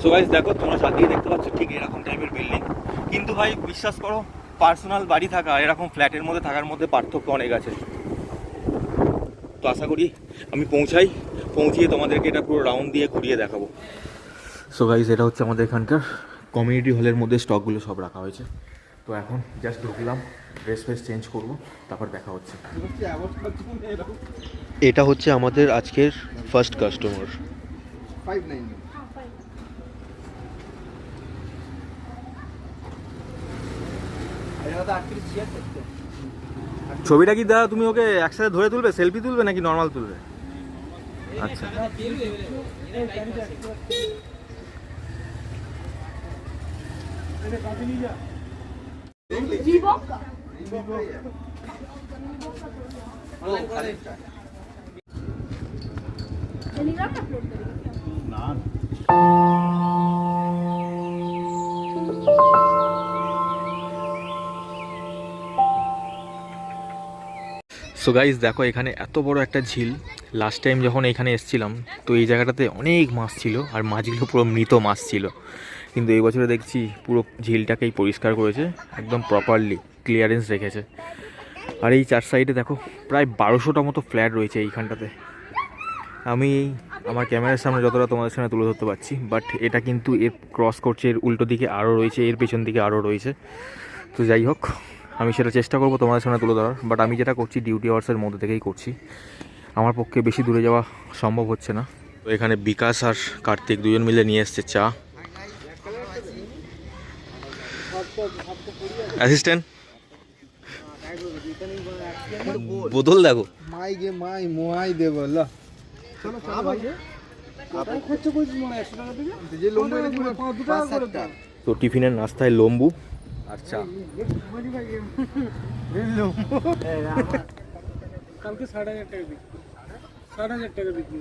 So guys দেখো, তোমরা চারদিকে দেখতে পাচ্ছ ঠিক এরকম টাইপের বিল্ডিং কিন্তু ভাই, বিশ্বাস করো পার্সোনাল বাড়ি থাকা, এরকম ফ্ল্যাটের মধ্যে থাকার মধ্যে পার্থক্য অনেক আছে। তো আশা করি আমি পৌঁছাই, পৌঁছিয়ে তোমাদেরকে এটা পুরো রাউন্ড দিয়ে ঘুরিয়ে দেখাবো। সো গাইস এটা হচ্ছে আমাদের এখানকার কমিউনিটি হলের মধ্যে স্টকগুলো সব রাখা হয়েছে। তো এখন জাস্ট ঢুকলাম ড্রেস ফ্রেস চেঞ্জ করব, তারপর দেখা হচ্ছে। এটা হচ্ছে আমাদের আজকের ফার্স্ট কাস্টমার ফাইভ নাইন ছবিটা কি দাদা তুমি ওকে একসাথে ধরে তুলবে? সেলফি তুলবে নাকি নর্মাল তুলবে? আচ্ছা। না। সো গাইজ দেখো, এখানে এত বড় একটা ঝিল। লাস্ট টাইম যখন এখানে এসেছিলাম, তো এই জায়গাটাতে অনেক মাছ ছিল, আর মাছগুলো পুরো মৃত মাছ ছিল। কিন্তু এই বছরে দেখছি পুরো ঝিলটাকেই পরিষ্কার করেছে, একদম প্রপারলি ক্লিয়ারেন্স রেখেছে। আর এই চার সাইডে দেখো, প্রায় বারোশোটা মতো ফ্ল্যাট রয়েছে এইখানটাতে। আমি আমার ক্যামেরার সামনে যতটা তোমাদের সামনে তুলে ধরতে পারছি বাট এটা কিন্তু এর ক্রস করছে, এর উল্টো দিকে আরও রয়েছে, এর পেছন দিকে আরও রয়েছে। তো যাই হোক আমি সেটা চেষ্টা করব তোমাদের সামনে তুলে ধরার বাট আমি যেটা করছি ডিউটি আওয়ার্সের মধ্যে থেকেই করছি। আমার পক্ষে বেশি দূরে যাওয়া সম্ভব হচ্ছে না। তো এখানে বিকাশ আর কার্তিক দুজন মিলে নিয়ে এসছে চা। অ্যাসিস্ট্যান্ট বোতল দেখো। মাই গে মাই মোয়াই দেব ল। তো টিফিনের নাস্তায় লম্বু। চা কালকে সাড়ে হাজার টাকা বিক্রি সাড়ে হাজার টাকা বিক্রি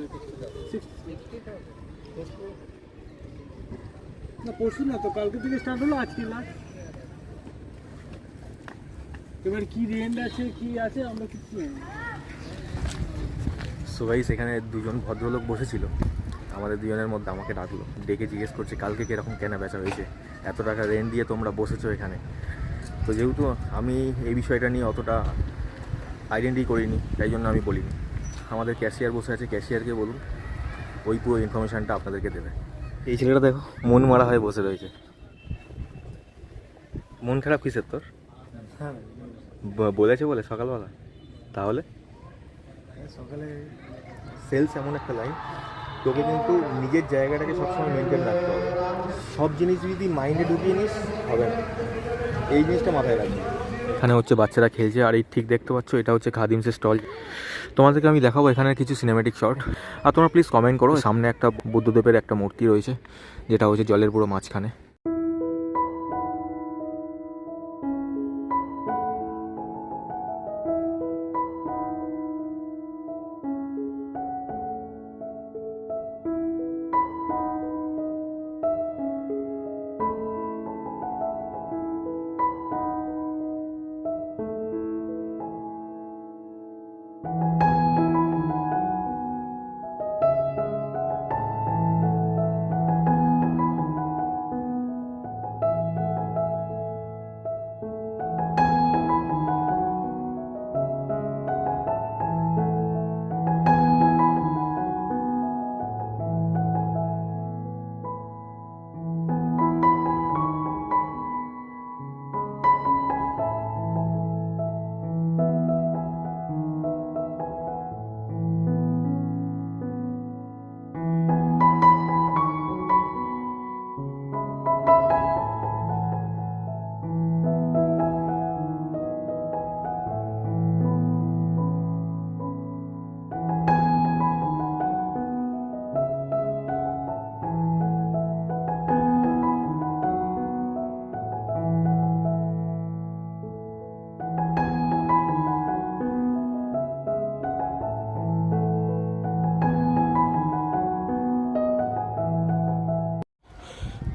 না পরশু না তো কালকে থেকে স্টার্ট হলো আজকে লাস্ট এবার কি রেন্ট আছে কি আছে আমরা কিছু জানি না। সো দুজন ভদ্রলোক বসেছিল। আমাদের দুজনের মধ্যে আমাকে ডাকলো। ডেকে জিজ্ঞেস করছে কালকে কীরকম কেনা বেচা হয়েছে? এত টাকা রেন্ট দিয়ে তোমরা বসেছো এখানে। তো যেহেতু আমি এই বিষয়টা নিয়ে অতটা আইডেন্টি করিনি তাই জন্য আমি বলিনি। আমাদের ক্যাশিয়ার বসে আছে ক্যাশিয়ারকে বলুন ওই পুরো ইনফরমেশানটা আপনাদেরকে দেবে। এই ছেলেটা দেখো মন মারা হয়ে বসে রয়েছে। মন খারাপ কিসের তোর? বলেছে বলে সকালবেলা। তাহলে? সকালে সেলস এমন একটা লাইন তোকে কিন্তু নিজের জায়গাটাকে সবসময় মেনটেন রাখতে হবে। সব জিনিস যদি মাইন্ডে ঢুকিয়ে নিস, হবে না। এই জিনিসটা মাথায় রাখবি। এখানে হচ্ছে বাচ্চারা খেলছে, আর এই ঠিক দেখতে পাচ্ছ, এটা হচ্ছে খাদিমসের স্টল তোমাদেরকে আমি দেখাবো এখানে কিছু সিনেমেটিক শট আর তোমরা প্লিজ কমেন্ট করো, সামনে একটা বুদ্ধদেবের একটা মূর্তি রয়েছে, যেটা হচ্ছে জলের পুরো মাঝখানে।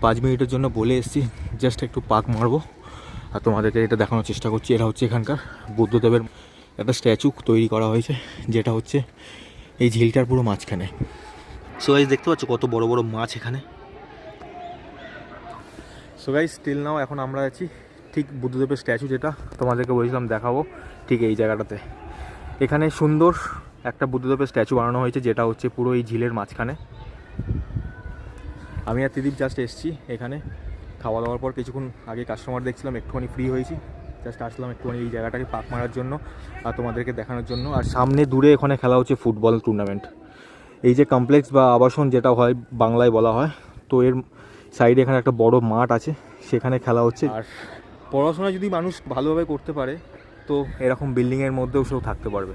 পাঁচ মিনিটের জন্য বলে এসেছি জাস্ট একটু পাক মারবো। আর তোমাদেরকে এটা দেখানোর চেষ্টা করছি এটা হচ্ছে এখানকার বুদ্ধদেবের একটা স্ট্যাচু তৈরি করা হয়েছে, যেটা হচ্ছে এই ঝিলটার পুরো মাঝখানে। সো এই দেখতে পাচ্ছ কত বড় বড় মাছ এখানে? সো গাইস স্টিল নাও এখন আমরা আছি ঠিক বুদ্ধদেবের স্ট্যাচু যেটা তোমাদেরকে বলছিলাম দেখাবো ঠিক এই জায়গাটাতে। এখানে সুন্দর একটা বুদ্ধদেবের স্ট্যাচু বানানো হয়েছে, যেটা হচ্ছে পুরো এই ঝিলের মাঝখানে। আমি আর ত্রিদীপ জাস্ট এসেছি এখানে। খাওয়া দাওয়ার পর কিছুক্ষণ আগে কাস্টমার দেখছিলাম, একটুখানি ফ্রি হয়েছি। জাস্ট আসলাম একটুখানি এই জায়গাটাকে পাক মারার জন্য আর তোমাদেরকে দেখানোর জন্য। আর সামনে দূরে এখানে খেলা হচ্ছে ফুটবল টুর্নামেন্ট এই যে কমপ্লেক্স বা আবাসন যেটা হয় বাংলায় বলা হয়, তো এর সাইডে এখানে একটা বড় মাঠ আছে, সেখানে খেলা হচ্ছে। আর পড়াশোনা যদি মানুষ ভালোভাবে করতে পারে, তো এরকম বিল্ডিংয়ের মধ্যেও সেও থাকতে পারবে।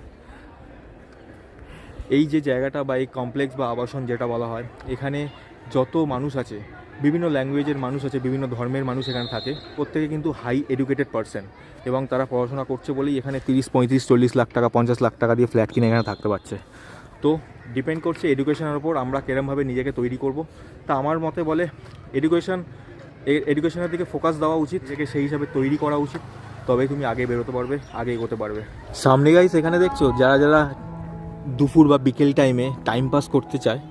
এই যে জায়গাটা বা এই কমপ্লেক্স বা আবাসন যেটা বলা হয়, এখানে যত মানুষ আছে, বিভিন্ন ল্যাঙ্গুয়েজের মানুষ আছে, বিভিন্ন ধর্মের মানুষ এখানে থাকে, প্রত্যেকে কিন্তু হাই এডুকেটেড পারসন এবং তারা পড়াশোনা করছে বলেই এখানে তিরিশ, পঁয়ত্রিশ, চল্লিশ লাখ টাকা, পঞ্চাশ লাখ টাকা দিয়ে ফ্ল্যাট কিনে এখানে থাকতে পারছে। তো ডিপেন্ড করছে এডুকেশনের ওপর আমরা কেরমভাবে নিজেকে তৈরি করব। তা আমার মতে বলে এডুকেশন এডুকেশনের দিকে ফোকাস দেওয়া উচিত, নিজেকে সেই হিসাবে তৈরি করা উচিত তবে তুমি আগে বেরোতে পারবে, আগে এগোতে পারবে। সামনে গাইস এখানে দেখছ, যারা যারা দুপুর বা বিকেল টাইমে টাইম পাস করতে চায়,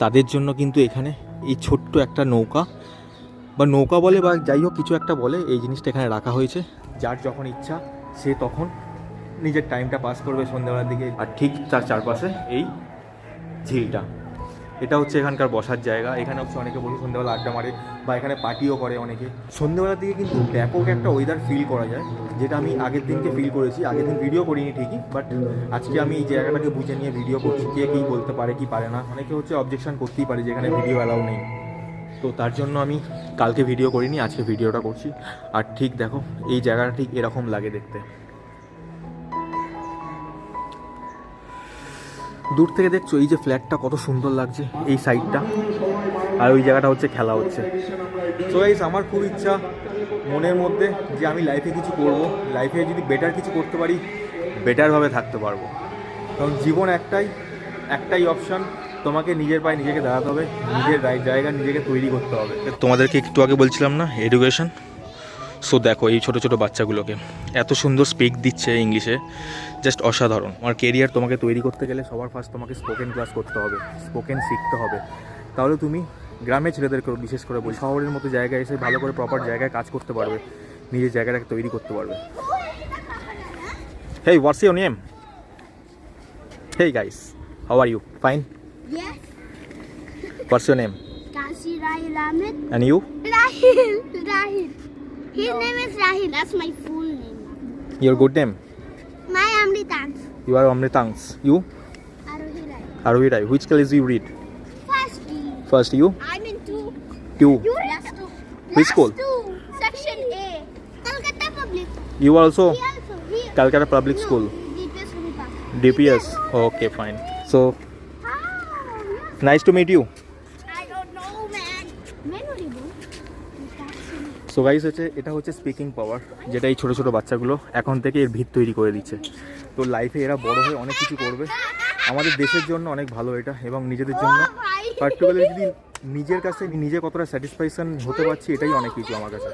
তাদের জন্য কিন্তু এখানে এই ছোট্ট একটা নৌকা। বা নৌকা বলে বা যাই হোক কিছু একটা বলে, এই জিনিসটা এখানে রাখা হয়েছে। যার যখন ইচ্ছা, সে তখন নিজের টাইমটা পাস করবে সন্ধ্যাবেলার দিকে। আর ঠিক তার চারপাশে এই ঝিলটা। এটা হচ্ছে এখানকার বসার জায়গা। এখানে হচ্ছে অনেকে বসে সন্ধ্যাবেলা আড্ডা মারে বা এখানে পার্টিও করে অনেকে। সন্ধ্যাবেলার দিকে কিন্তু ব্যাপক একটা ওয়েদার ফিল করা যায়, যেটা আমি আগের দিনকে ফিল করেছি। আগের দিন ভিডিও করিনি ঠিকই বাট আজকে আমি এই জায়গাটাকে বুঝে নিয়ে ভিডিও করছি, কে কী বলতে পারে, কি পারে না। অনেকে হচ্ছে অবজেকশন করতেই পারে যে এখানে ভিডিও অ্যালাউ নেই। তো তার জন্য আমি কালকে ভিডিও করিনি, আজকে ভিডিওটা করছি। আর ঠিক দেখো, এই জায়গাটা ঠিক এরকম লাগে দেখতে। দূর থেকে দেখছ এই যে ফ্ল্যাটটা কত সুন্দর লাগছে, এই সাইডটা আর ওই জায়গাটা হচ্ছে খেলা হচ্ছে। তো গাইস আমার খুব ইচ্ছা মনের মধ্যে যে আমি লাইফে কিছু করব। লাইফে যদি বেটার কিছু করতে পারি বেটারভাবে থাকতে পারব। কারণ জীবন একটাই একটাই অপশান তোমাকে নিজের পায়ে নিজেকে দাঁড়াতে হবে, নিজের জায়গা নিজেকে তৈরি করতে হবে। তোমাদেরকে একটু আগে বলছিলাম না এডুকেশন সো দেখো এই ছোটো ছোটো বাচ্চাগুলোকে। এত সুন্দর স্পিক দিচ্ছে ইংলিশে জাস্ট অসাধারণ। আমার কেরিয়ার তোমাকে তৈরি করতে গেলে সবার ফার্স্ট তোমাকে স্পোকেন ক্লাস করতে হবে। স্পোকেন শিখতে হবে। তাহলে তুমি গ্রামের ছেলেদেরকে বিশেষ করে বলি শহরের মতো জায়গায় এসে ভালো করে প্রপার জায়গায় কাজ করতে পারবে। নিজের জায়গাটাকে তৈরি করতে পারবে। Hey what's your name hey guys how are you fine. What's your name. And you Rahil. Rahil. His no. name is Rahil. That's my full name. Your good name? My Amritans. You are Amritans. You? Arohi Rai. Which class you read? First. First you? I'm in two. Two. You. Which school? Two. Section A. Kolkata Public. You also? He also. He, Calcutta Public no, School. DPS. DPS. DPS. Okay, fine. So. Ah, nice to meet you. So guys হচ্ছে এটা হচ্ছে speaking পাওয়ার যেটা এই ছোটো ছোটো বাচ্চাগুলো এখন থেকে এর ভিত তৈরি করে দিচ্ছে। তো লাইফে এরা বড় হয়ে অনেক কিছু করবে। আমাদের দেশের জন্য অনেক ভালো এটা এবং নিজেদের জন্য। পার্টিকুলারলি যদি নিজের কাছে নিজে কতটা স্যাটিসফ্যাকশন হতে পারছি, এটাই অনেক কিছু আমার কাছে।